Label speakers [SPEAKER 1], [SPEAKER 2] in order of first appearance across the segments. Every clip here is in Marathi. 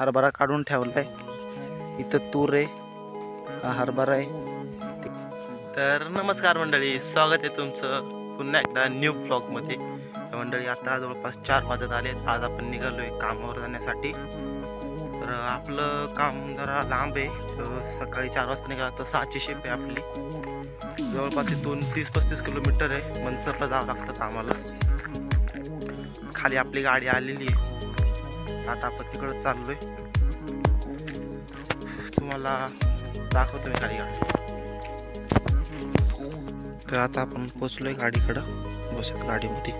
[SPEAKER 1] हरभरा काढून ठेवलाय. इथं तूर आहे हा हरभरा आहे.
[SPEAKER 2] तर नमस्कार मंडळी स्वागत आहे तुमचं पुन्हा एकदा न्यू ब्लॉगमध्ये तर मंडळी आता जवळपास चार वाजत आले आज आपण निघालो आहे कामावर जाण्यासाठी. तर आपलं काम जरा लांब आहे. तर सकाळी चार वाजता निघाला तर सहाची शेप आहे आपली. जवळपास इथून तीस पस्तीस किलोमीटर आहे. मनसरला जावं लागतं कामाला. खाली आपली गाडी आलेली आहे. आता आपण तिकडं चाललोय. तुम्हाला दाखवतो मी गाडी.
[SPEAKER 1] तर आता आपण पोचलोय गाडीकडं बसत गाडीमध्ये.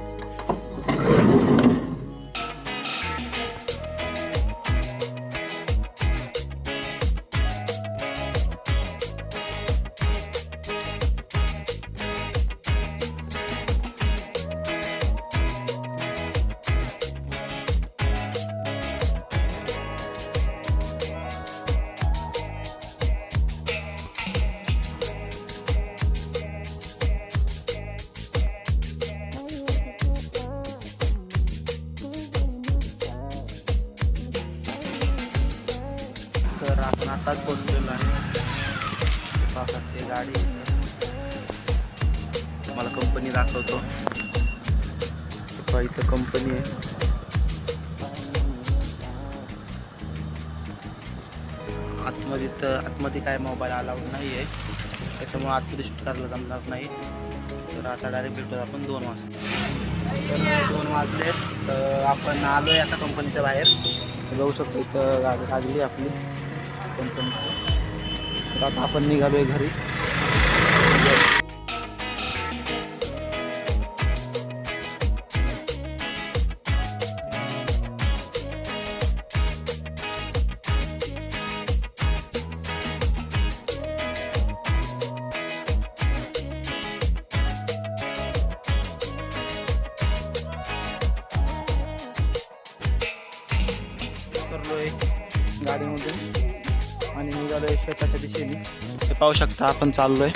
[SPEAKER 1] आताच पोचलेलो आहे. हे गाडी.
[SPEAKER 2] तुम्हाला कंपनी दाखवतो.
[SPEAKER 1] इथं कंपनी आहे. आतमध्ये तर आतमध्ये काय मोबाईल अलाउड नाही आहे त्याच्यामुळे आतमध्ये शूट करायला जमणार नाही. तर आता डायरेक्ट भेटतो आपण दोन वाजता. तर दोन वाजले तर आपण आलो आहे आता कंपनीच्या बाहेर. जाऊ शकतो इथं गाडी लागली आपली. कंपनीचं. तर आता आपण निघालो आहे घरी. उतरलोय गाडीमधून. आणि निघालोय शेताच्या दिशेने. हे पाहू शकता आपण चाललोय.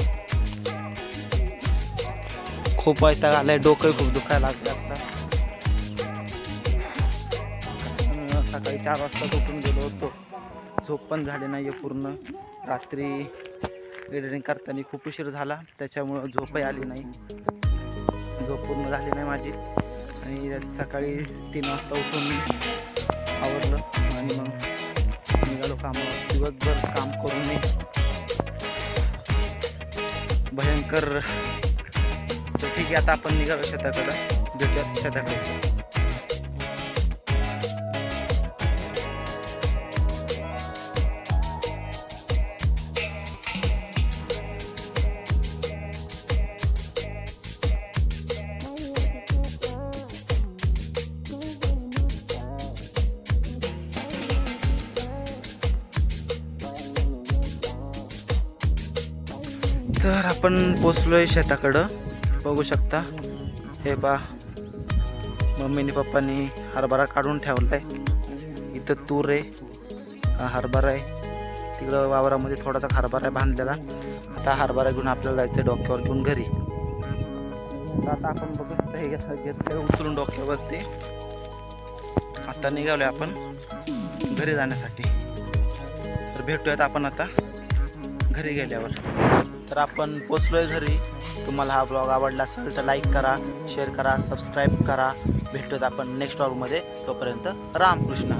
[SPEAKER 1] खूप वैताग आलाय डोकं खूप दुखायला लागलं आता. सकाळी चार वाजता झोपून गेलो होतो. झोप पण झाली नाही आहे पूर्ण. रात्री एडिटिंग करताना खूप उशीर झाला त्याच्यामुळं झोपही आली नाही. झोप पूर्ण झाली नाही माझी. आणि सकाळी तीन वाजता उठून आवडलं आणि मग दिवसभर काम करून मी भयंकर. तर ठीक आहे आता आपण निघालो शेताकडं. भेटूयात शेताकडे. तर आपण पोचलोय शेताकडं. बघू शकता. हे बा मम्मीने पप्पानी हरभरा काढून ठेवला आहे इथं तूर आहे हरभरा आहे. तिकडं वावरामध्ये थोडासा हरभरा आहे बांधलेला. आता हरभरा घेऊन आपल्याला जायचं डोक्यावर घेऊन घरी. तर आता आपण बघू शकता हे घेतलं उचलून डोक्यावरती. आता निघालोय आपण घरी जाण्यासाठी. तर भेटूयात आपण आता घरी गेल्यावर. तर आपण पोचलोय घरी. तुम्हाला हा ब्लॉग आवडला असेल तर लाईक करा शेअर करा सबस्क्राईब करा. भेटतो आपण नेक्स्ट ब्लॉगमध्ये तोपर्यंत रामकृष्ण.